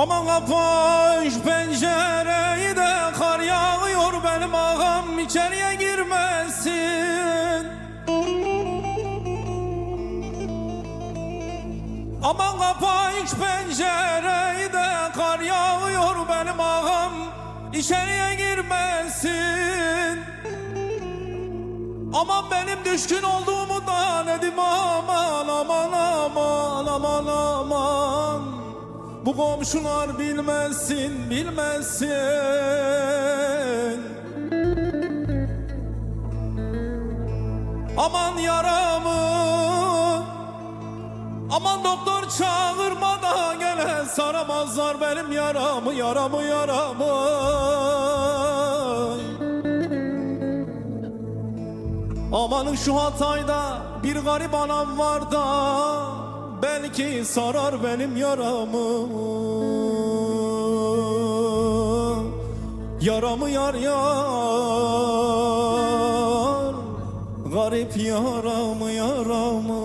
Aman kapa şu pencereyi de kar yağıyor benim ağam içeriye girmesin. Aman kapa şu pencereyi de kar yağıyor benim ağam içeriye girmesin. Aman benim düşkün olduğumu Bu komşular bilmesin bilmesin. Aman yaramı Aman doktor çağırma da gele saramazlar benim yaramı yaramı yaramı. Amanın şu Hatay'da bir garip anam var da Belki sarar benim yaramı. Yaramı yar yar Garip yaramı yaramı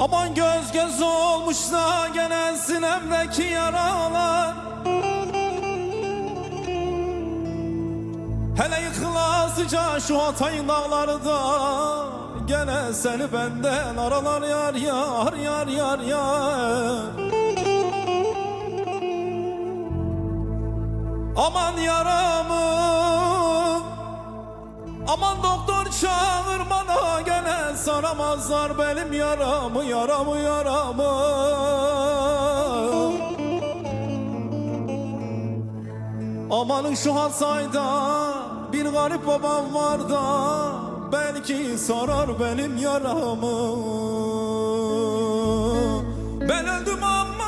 Aman göz göz olmuş da gene sinemdeki yaralar. Hele yıkılasıca şu Hatay'ın dağları da Gene seni benden aralar yar yar yar yar yar. Aman yaramı Aman doktor çağır bana gene saramazlar benim yaramı yaramı yaramı. Amanın şu Hatay'da bir garip babam var da belki sarar benim yaramı. Ben öldüm aman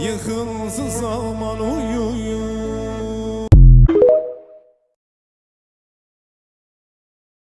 yıkılsız aman uyum